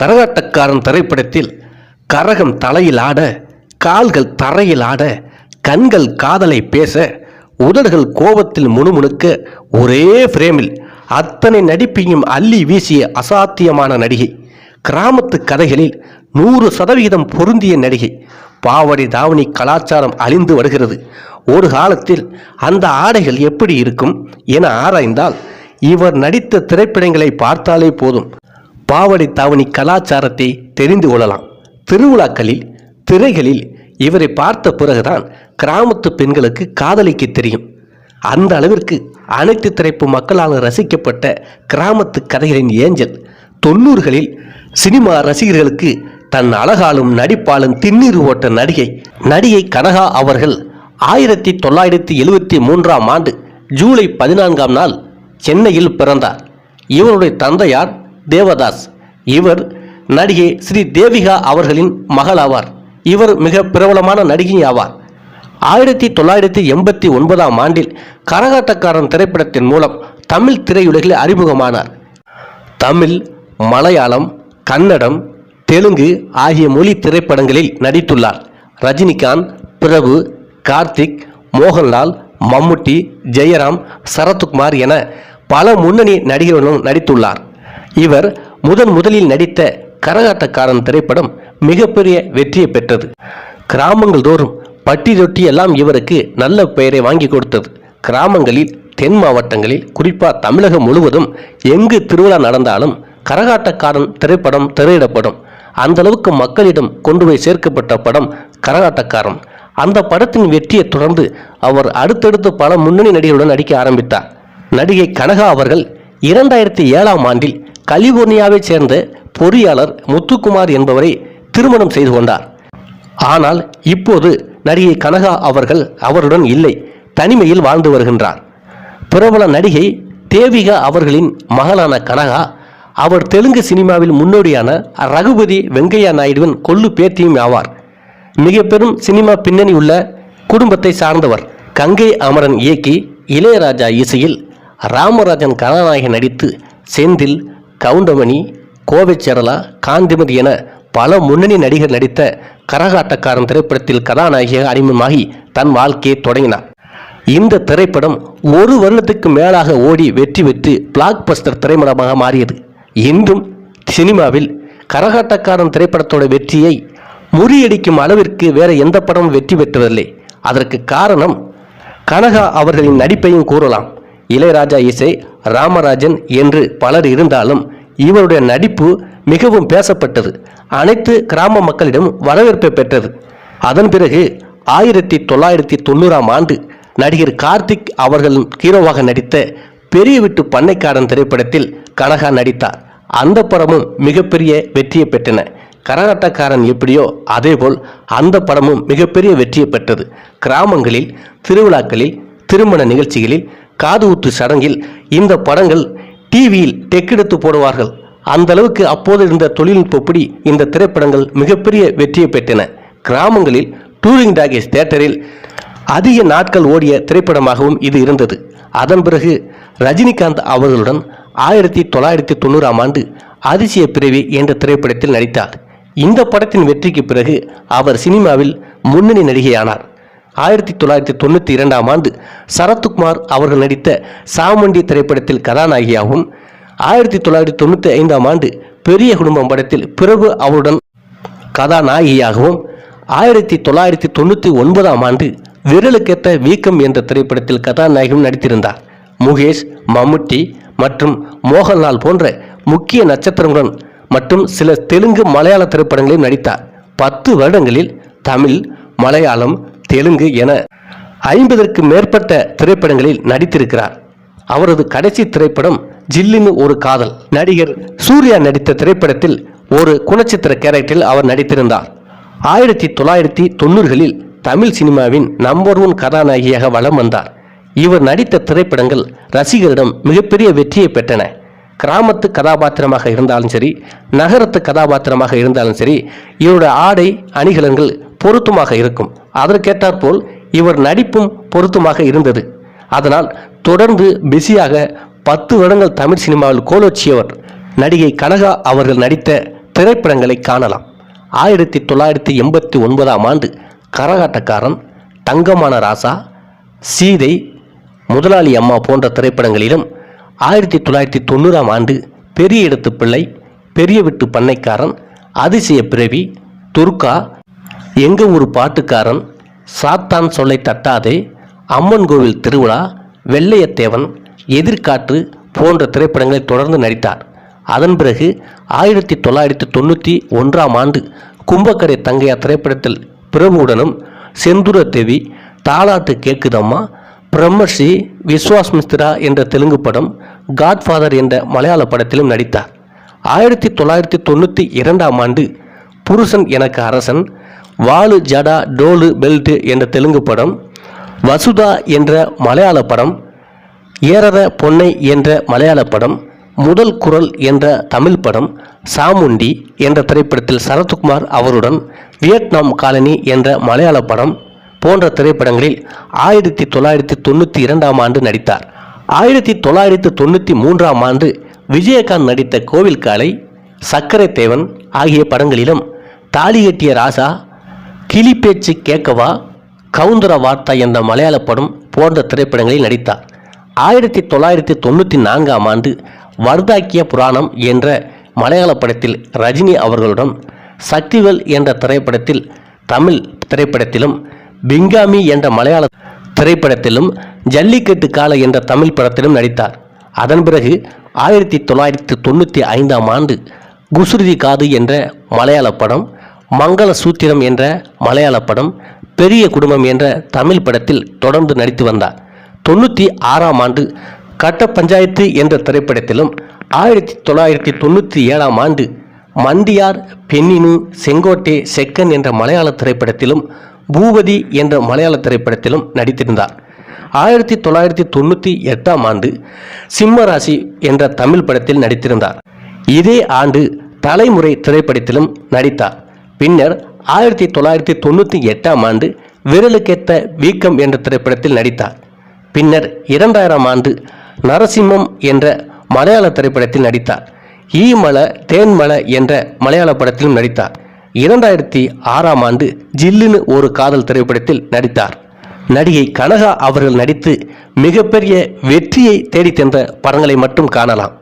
கரகாட்டக்காரன் திரைப்படத்தில் கரகம் தலையில் ஆட கால்கள் தரையில் ஆட கண்கள் காதலை பேச உதடுகள் கோபத்தில் முணுமுணுக்க ஒரே ஃப்ரேமில் அத்தனை நடிப்பையும் அள்ளி வீசிய அசாத்தியமான நடிகை. கிராமத்து கதைகளில் நூறு சதவிகிதம் பொருந்திய நடிகை. பாவடி தாவணி கலாச்சாரம் அழிந்து வருகிறது. ஒரு காலத்தில் அந்த ஆடைகள் எப்படி இருக்கும் என ஆராய்ந்தால் இவர் நடித்த திரைப்படங்களை பார்த்தாலே போதும். பாவடை தாவணி கலாச்சாரத்தை தெரிந்து கொள்ளலாம். திருவிழாக்களில் திரைகளில் இவரை பார்த்த பிறகுதான் கிராமத்து பெண்களுக்கு காதலிக்க தெரியும். அந்த அளவிற்கு அனைத்து திரைப்பு மக்களால் ரசிக்கப்பட்ட கிராமத்து கதைகளின் ஏஞ்சல் தொண்ணூறுகளில் சினிமா ரசிகர்களுக்கு தன் அழகாலும் நடிப்பாலும் திண்ணீர் ஓட்ட நடிகை நடிகை கனகா அவர்கள் ஆயிரத்தி தொள்ளாயிரத்தி எழுவத்தி மூன்றாம் ஆண்டு ஜூலை பதினான்காம் நாள் சென்னையில் பிறந்தார். இவருடைய தந்தையார் தேவதாஸ். இவர் நடிகை ஸ்ரீ தேவிகா அவர்களின் மகள் ஆவார் இவர் மிக பிரபலமான நடிகை ஆவார் ஆயிரத்தி தொள்ளாயிரத்தி எண்பத்தி ஒன்பதாம் ஆண்டில் கரகாட்டக்காரன் திரைப்படத்தின் மூலம் தமிழ் திரையுலகில் அறிமுகமானார். தமிழ் மலையாளம் கன்னடம் தெலுங்கு ஆகிய மொழி திரைப்படங்களில் நடித்துள்ளார். ரஜினிகாந்த் பிரபு கார்த்திக் மோகன்லால் மம்முட்டி ஜெயராம் சரத்குமார் என பல முன்னணி நடிகர்களும் நடித்துள்ளார். இவர் முதன் முதலில் நடித்த கரகாட்டக்காரன் திரைப்படம் மிகப்பெரிய வெற்றியை பெற்றது. கிராமங்கள் தோறும் பட்டி தொட்டி எல்லாம் இவருக்கு நல்ல பெயரை வாங்கி கொடுத்தது. கிராமங்களில் தென் மாவட்டங்களில் குறிப்பாக தமிழகம் முழுவதும் எங்கு திருவிழா நடந்தாலும் கரகாட்டக்காரன் திரைப்படம் திரையிடப்படும். அந்த அளவுக்கு மக்களிடம் கொண்டு போய் சேர்க்கப்பட்ட படம் கரகாட்டக்காரன். அந்த படத்தின் வெற்றியை தொடர்ந்து அவர் அடுத்தடுத்து பல முன்னணி நடிகர்களுடன் நடிக்க ஆரம்பித்தார். நடிகை கனகா அவர்கள் இரண்டாயிரத்தி ஏழாம் ஆண்டில் கலிபோர்னியாவைச் சேர்ந்த பொறியாளர் முத்துக்குமார் என்பவரை திருமணம் செய்து கொண்டார். ஆனால் இப்போது நடிகை கனகா அவர்கள் அவருடன் இல்லை தனிமையில் வாழ்ந்து வருகின்றார். பிரபல நடிகை தேவிகா அவர்களின் மகளான கனகா அவர் தெலுங்கு சினிமாவில் முன்னோடியான ரகுபதி வெங்கையா நாயுடுவின் கொள்ளு பேத்தியும் ஆவார். மிக பெரும் சினிமா பின்னணி உள்ள குடும்பத்தை சார்ந்தவர் கங்கை அமரன் இயக்கி இளையராஜா இசையில் ராமராஜன் கதாநாயகன் நடித்து செந்தில் கவுண்டமணி கோவை சரளா காந்திமதி என பல முன்னணி நடிகர் நடித்த கரகாட்டக்காரன் திரைப்படத்தில் கதாநாயகியாக அறிமுகமாகி தன் வாழ்க்கையை தொடங்கினார். இந்த திரைப்படம் ஒரு வருடத்துக்கு மேலாக ஓடி வெற்றி பெற்று பிளாக் பஸ்டர் திரைப்படமாக மாறியது. இன்றும் சினிமாவில் கரகாட்டக்காரன் திரைப்படத்தோட வெற்றியை முறியடிக்கும் அளவிற்கு வேற எந்த படமும் வெற்றி பெற்றதில்லை. அதற்கு காரணம் கனகா அவர்களின் நடிப்பையும் கூறலாம். இளையராஜா இசை ராமராஜன் என்று பலர் இருந்தாலும் இவருடைய நடிப்பு மிகவும் பேசப்பட்டது. அனைத்து கிராம மக்களிடம் வரவேற்பை பெற்றது. அதன் பிறகு ஆயிரத்தி தொள்ளாயிரத்தி தொண்ணூறாம் ஆண்டு நடிகர் கார்த்திக் அவர்களும் ஹீரோவாக நடித்த பெரிய விட்டு பண்ணைக்காரன் திரைப்படத்தில் கனகா நடித்தார். அந்த படமும் மிகப்பெரிய வெற்றியை பெற்றன. கரகாட்டக்காரன் எப்படியோ அதேபோல் அந்த படமும் மிகப்பெரிய வெற்றியை பெற்றது. கிராமங்களில் திருவிழாக்களில் திருமண நிகழ்ச்சிகளில் காது ஊத்து சடங்கில் இந்த படங்கள் டிவியில் டெக்கெடுத்து போடுவார்கள். அந்த அளவுக்கு அப்போது இருந்த தொழில்நுட்பப்படி இந்த திரைப்படங்கள் மிகப்பெரிய வெற்றியை பெற்றன. கிராமங்களில் டூரிங் டாகேஸ் தேட்டரில் அதிக நாட்கள் ஓடிய திரைப்படமாகவும் இது இருந்தது. அதன் பிறகு ரஜினிகாந்த் அவர்களுடன் ஆயிரத்தி தொள்ளாயிரத்தி தொண்ணூறாம் ஆண்டு அதிசய பிறவி என்ற திரைப்படத்தில் நடித்தார். இந்த படத்தின் வெற்றிக்கு பிறகு அவர் சினிமாவில் முன்னணி நடிகையானார். ஆயிரத்தி தொள்ளாயிரத்தி தொண்ணூற்றி இரண்டாம் ஆண்டு சரத்குமார் அவர்கள் நடித்த சாமண்டி திரைப்படத்தில் கதாநாயகியாகவும் ஆயிரத்தி தொள்ளாயிரத்தி தொண்ணூற்றி ஐந்தாம் ஆண்டு பெரிய குடும்பம் படத்தில் பிரபு அவருடன் கதாநாயகியாகவும் ஆயிரத்தி தொள்ளாயிரத்தி தொண்ணூற்றி ஒன்பதாம் ஆண்டு விரலுக்கேத்த வீக்கம் என்ற திரைப்படத்தில் கதாநாயகியும் நடித்திருந்தார். முகேஷ் மம்முட்டி மற்றும் மோகன்லால் போன்ற முக்கிய நட்சத்திரங்களுடன் மற்றும் சில தெலுங்கு மலையாள திரைப்படங்களில் நடித்தார். பத்து வருடங்களில் தமிழ் மலையாளம் தெலுங்கு என ஐம்பதற்கு மேற்பட்ட திரைப்படங்களில் நடித்திருக்கிறார். அவரது கடைசி திரைப்படம் ஜில்லின்னு ஒரு காதல். நடிகர் சூர்யா நடித்த திரைப்படத்தில் ஒரு குணச்சித்திர கேரக்டரில் அவர் நடித்திருந்தார். ஆயிரத்தி தொள்ளாயிரத்தி தொண்ணூறுகளில் தமிழ் சினிமாவின் நம்பர் ஒன் கதாநாயகியாக வலம் வந்தார். இவர் நடித்த திரைப்படங்கள் ரசிகரிடம் மிகப்பெரிய வெற்றியை பெற்றன. கிராமத்து கதாபாத்திரமாக இருந்தாலும் சரி நகரத்து கதாபாத்திரமாக இருந்தாலும் சரி இவருடைய ஆடை அணிகலன்கள் பொருத்தமாக இருக்கும். அதற்கேற்றாற்போல் இவர் நடிப்பும் பொருத்தமாக இருந்தது. அதனால் தொடர்ந்து பிஸியாக பத்து வருடங்கள் தமிழ் சினிமாவில் கோலோச்சியவர் நடிகை கனகா அவர்கள் நடித்த திரைப்படங்களை காணலாம். ஆயிரத்தி தொள்ளாயிரத்தி எண்பத்தி ஒன்பதாம் ஆண்டு கரகாட்டக்காரன் தங்கமான ராசா சீதை முதலாளி அம்மா போன்ற திரைப்படங்களிலும் ஆயிரத்தி தொள்ளாயிரத்தி தொண்ணூறாம் ஆண்டு பெரிய இடத்து பிள்ளை பெரிய விட்டு பண்ணைக்காரன் அதிசய பிறவி துர்கா எங்க ஊர் பாட்டுக்காரன் சாத்தான் சொல்லை தட்டாதே அம்மன் கோவில் திருவிழா வெள்ளையத்தேவன் எதிர்காற்று போன்ற திரைப்படங்களில் தொடர்ந்து நடித்தார். அதன் பிறகு ஆயிரத்தி தொள்ளாயிரத்தி தொண்ணூற்றி ஒன்றாம் ஆண்டு கும்பக்கரை தங்கையா திரைப்படத்தில் பிரபுவுடனும் செந்துர தேவி தாலாட்டு கேக்குதம்மா பிரம்மஸ்ரீ விஸ்வாஸ் மிஸ்ரா என்ற தெலுங்கு படம் காட்ஃபாதர் என்ற மலையாள படத்திலும் நடித்தார். ஆயிரத்தி தொள்ளாயிரத்தி தொண்ணூற்றி இரண்டாம் ஆண்டு புருஷன் எனக்கு அரசன் வாலு ஜடா டோலு பெல்ட் என்ற தெலுங்கு படம் வசுதா என்ற மலையாள படம் ஏறத பொன்னை என்ற மலையாள படம் முதல் குரல் என்ற தமிழ் படம் சாமுண்டி என்ற திரைப்படத்தில் சரத்குமார் அவருடன் வியட்நாம் காலனி என்ற மலையாள படம் போன்ற திரைப்படங்களில் ஆயிரத்தி தொள்ளாயிரத்தி தொண்ணூற்றி இரண்டாம் ஆண்டு நடித்தார். ஆயிரத்தி தொள்ளாயிரத்தி தொண்ணூற்றி மூன்றாம் ஆண்டு விஜயகாந்த் நடித்த கோவில் காலை சக்கரை தேவன் ஆகிய படங்களிலும் தாலி கட்டிய ராசா கிளி பேச்சு கேட்கவா? கவுந்தர வார்த்தா என்ற மலையாள படம் போன்ற திரைப்படங்களில் நடித்தார். ஆயிரத்தி தொள்ளாயிரத்தி தொண்ணூற்றி நான்காம் ஆண்டு வர்தாக்கிய புராணம் என்ற மலையாள படத்தில் ரஜினி அவர்களுடன் சக்திவேல் என்ற திரைப்படத்தில் தமிழ் திரைப்படத்திலும் பிங்காமி என்ற மலையாள திரைப்படத்திலும் ஜல்லிக்கட்டு கால என்ற தமிழ் படத்திலும் நடித்தார். அதன் பிறகு ஆயிரத்தி தொள்ளாயிரத்தி தொண்ணூற்றி ஐந்தாம் ஆண்டு குசுருதி காது என்ற மலையாள படம் மங்கள சூத்திரம் என்ற மலையாள படம் பெரிய குடும்பம் என்ற தமிழ் படத்தில் தொடர்ந்து நடித்து வந்தார். தொண்ணூற்றி ஆறாம் ஆண்டு கட்ட பஞ்சாயத்து என்ற திரைப்படத்திலும் ஆயிரத்தி தொள்ளாயிரத்தி தொண்ணூற்றி ஏழாம் ஆண்டு மண்டியார் பெண்ணினு செங்கோட்டை செக்கன் என்ற மலையாள திரைப்படத்திலும் பூபதி என்ற மலையாள திரைப்படத்திலும் நடித்திருந்தார். ஆயிரத்தி தொள்ளாயிரத்தி தொண்ணூற்றி எட்டாம் ஆண்டு சிம்மராசி என்ற தமிழ் படத்தில் நடித்திருந்தார். இதே ஆண்டு தலைமுறை திரைப்படத்திலும் நடித்தார். பின்னர் ஆயிரத்தி தொள்ளாயிரத்தி தொண்ணூற்றி எட்டாம் ஆண்டு விரலுக்கேத்த வீக்கம் என்ற திரைப்படத்தில் நடித்தார். பின்னர் இரண்டாயிரம் ஆண்டு நரசிம்மம் என்ற மலையாள திரைப்படத்தில் நடித்தார். ஈமல தேன்மல என்ற மலையாள படத்திலும் நடித்தார். இரண்டாயிரத்தி ஆறாம் ஆண்டு ஜில்லுன்னு ஒரு காதல் திரைப்படத்தில் நடித்தார். நடிகை கனகா அவர்கள் நடித்து மிகப்பெரிய வெற்றியை தேடித்தந்த படங்களை மட்டும் காணலாம்.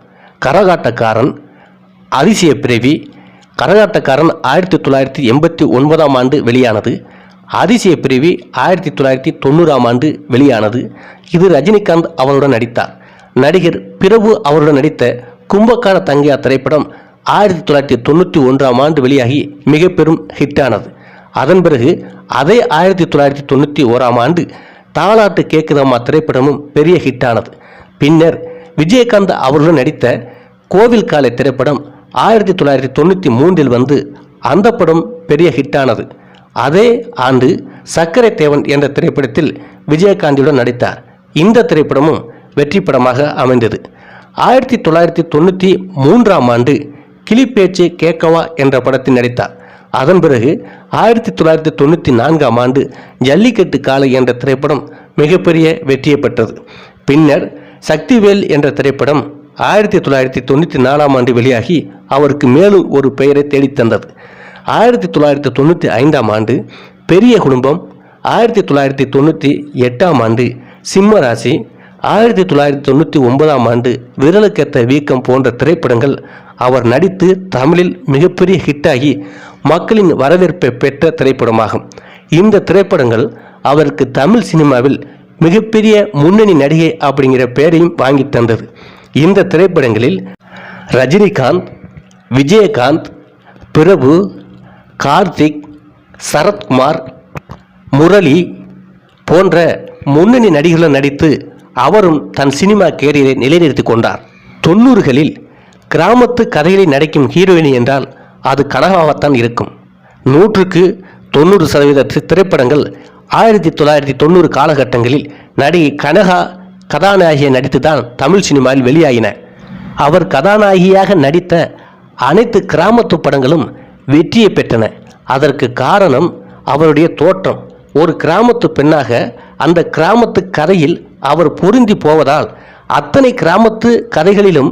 கரகாட்டக்காரன் அதிசய பிறவி கரகாட்டக்காரன் ஆயிரத்தி தொள்ளாயிரத்தி எண்பத்தி ஒன்பதாம் ஆண்டு வெளியானது. அதிசய பிறவி ஆயிரத்தி தொள்ளாயிரத்தி தொண்ணூறாம் ஆண்டு வெளியானது. இது ரஜினிகாந்த் அவருடன் நடித்தார். நடிகர் பிரபு அவருடன் நடித்த கும்பக்கார தங்கையா திரைப்படம் ஆயிரத்தி தொள்ளாயிரத்தி தொண்ணூற்றி ஒன்றாம் ஆண்டு வெளியாகி மிக பெரும் ஹிட்டானது. அதன் பிறகு அதே ஆயிரத்தி தொள்ளாயிரத்தி தொண்ணூற்றி ஓராம் ஆண்டு தாலாட்டு கேக்குதம்மா திரைப்படமும் பெரிய ஹிட்டானது. பின்னர் விஜயகாந்த் அவருடன் நடித்த கோவில் காலை திரைப்படம் ஆயிரத்தி தொள்ளாயிரத்தி தொண்ணூற்றி மூன்றில் வந்து அந்த படம் பெரிய ஹிட்டானது. அதே ஆண்டு சக்கரை தேவன் என்ற திரைப்படத்தில் விஜயகாந்தியுடன் நடித்தார். இந்த திரைப்படமும் வெற்றி படமாக அமைந்தது. ஆயிரத்தி தொள்ளாயிரத்தி தொண்ணூற்றி மூன்றாம் ஆண்டு கிளிப்பேச்சு கேக்கவா என்ற படத்தில் நடித்தார். அதன் பிறகு ஆயிரத்தி தொள்ளாயிரத்தி தொண்ணூற்றி நான்காம் ஆண்டு ஜல்லிக்கட்டு காளை என்ற திரைப்படம் மிகப்பெரிய வெற்றியை பெற்றது. பின்னர் சக்திவேல் என்ற திரைப்படம் ஆயிரத்தி தொள்ளாயிரத்தி தொண்ணூற்றி நாலாம் ஆண்டு வெளியாகி அவருக்கு மேலும் ஒரு பெயரை தேடித் தந்தது. ஆயிரத்தி தொள்ளாயிரத்தி தொண்ணூற்றி ஐந்தாம் ஆண்டு பெரிய குடும்பம் ஆயிரத்தி தொள்ளாயிரத்தி தொண்ணூற்றி எட்டாம் ஆண்டு சிம்ம ராசி ஆயிரத்தி தொள்ளாயிரத்தி தொண்ணூற்றி ஒன்பதாம் ஆண்டு விரலுக்கேத்த வீக்கம் போன்ற திரைப்படங்கள் அவர் நடித்து தமிழில் மிகப்பெரிய ஹிட்டாகி மக்களின் வரவேற்பை பெற்ற திரைப்படமாகும். இந்த திரைப்படங்கள் அவருக்கு தமிழ் சினிமாவில் மிகப்பெரிய முன்னணி நடிகை அப்படிங்கிற பெயரையும் வாங்கி தந்தது. இந்த திரைப்படங்களில் ரஜினிகாந்த் விஜயகாந்த் பிரபு கார்த்திக் சரத்குமார் முரளி போன்ற முன்னணி நடிகர்களுடன் நடித்து அவரும் தன் சினிமா கேரியரை நிலைநிறுத்திக் கொண்டார். தொண்ணூறுகளில் கிராமத்து கதைகளை நடிக்கும் ஹீரோயினி என்றால் அது கனகாவாகத்தான் இருக்கும். நூற்றுக்கு தொண்ணூறு சதவீத திரைப்படங்கள் ஆயிரத்தி தொள்ளாயிரத்தி தொண்ணூறு காலகட்டங்களில் நடிகை கனகா கதாநாயகியை நடித்துதான் தமிழ் சினிமாவில் வெளியாகின அவர் கதாநாயகியாக நடித்த அனைத்து கிராமத்து படங்களும் வெற்றியை பெற்றன. அதற்கு காரணம் அவருடைய தோற்றம். ஒரு கிராமத்து பெண்ணாக அந்த கிராமத்து கதையில் அவர் பொருந்தி போவதால் அத்தனை கிராமத்து கதைகளிலும்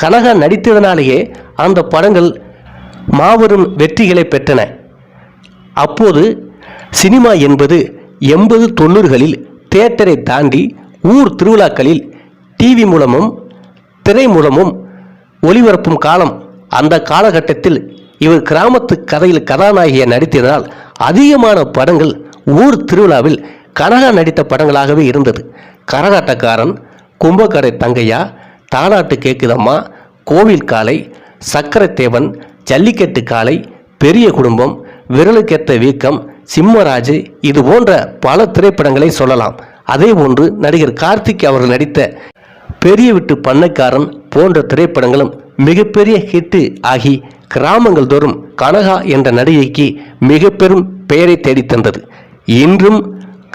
கனகா நடித்ததனாலேயே அந்த படங்கள் மாபெரும் வெற்றிகளை பெற்றன. அப்போது சினிமா என்பது எண்பது தொண்ணூறுகளில் தேட்டரை தாண்டி ஊர் திருவிழாக்களில் டிவி மூலமும் திரை மூலமும் ஒளிபரப்பும் காலம் அந்த காலகட்டத்தில் இவர் கிராமத்து கதையில் கதாநாயகியை நடித்ததால் அதிகமான படங்கள் ஊர் திருவிழாவில் கனகா நடித்த படங்களாகவே இருந்தது. கரகாட்டக்காரன் கும்பக்கடை தங்கையா தாலாட்டு கேக்குதம்மா கோவில் காளை சக்கரத்தேவன் ஜல்லிக்கட்டு காளை பெரிய குடும்பம் விரலுக்கேத்த வீக்கம் சிம்மராஜு இது போன்ற பல திரைப்படங்களை சொல்லலாம். அதே போன்று நடிகர் கார்த்திக் அவர்கள் நடித்த பெரிய விட்டு பண்ணைக்காரன் போன்ற திரைப்படங்களும் மிகப்பெரிய ஹிட்டு ஆகி கிராமங்கள் தோறும் கனகா என்ற நடிகைக்கு மிக பெரும் பெயரை தேடித்தந்தது. இன்றும்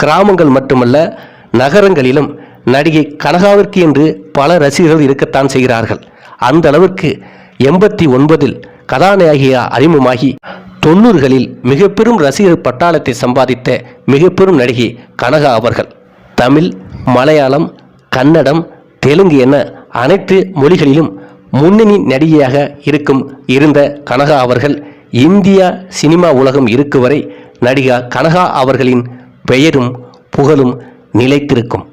கிராமங்கள் மட்டுமல்ல நகரங்களிலும் நடிகை கனகாவிற்கு என்று பல ரசிகர்கள் இருக்கத்தான் செய்கிறார்கள். அந்த அளவிற்கு எண்பத்தி ஒன்பதில் கதாநாயகியா அறிமுகமாகி தொண்ணூறுகளில் மிக பெரும் ரசிகர் பட்டாளத்தை சம்பாதித்த மிக பெரும் நடிகை கனகா அவர்கள். தமிழ் மலையாளம் கன்னடம் தெலுங்கு என அனைத்து மொழிகளிலும் முன்னணி நடிகையாக இருக்கும் இருந்த கனகா அவர்கள் இந்தியா சினிமா உலகம் இருக்கு வரை நடிகா கனகா அவர்களின் பெயரும் புகழும் நிலைத்திருக்கும்.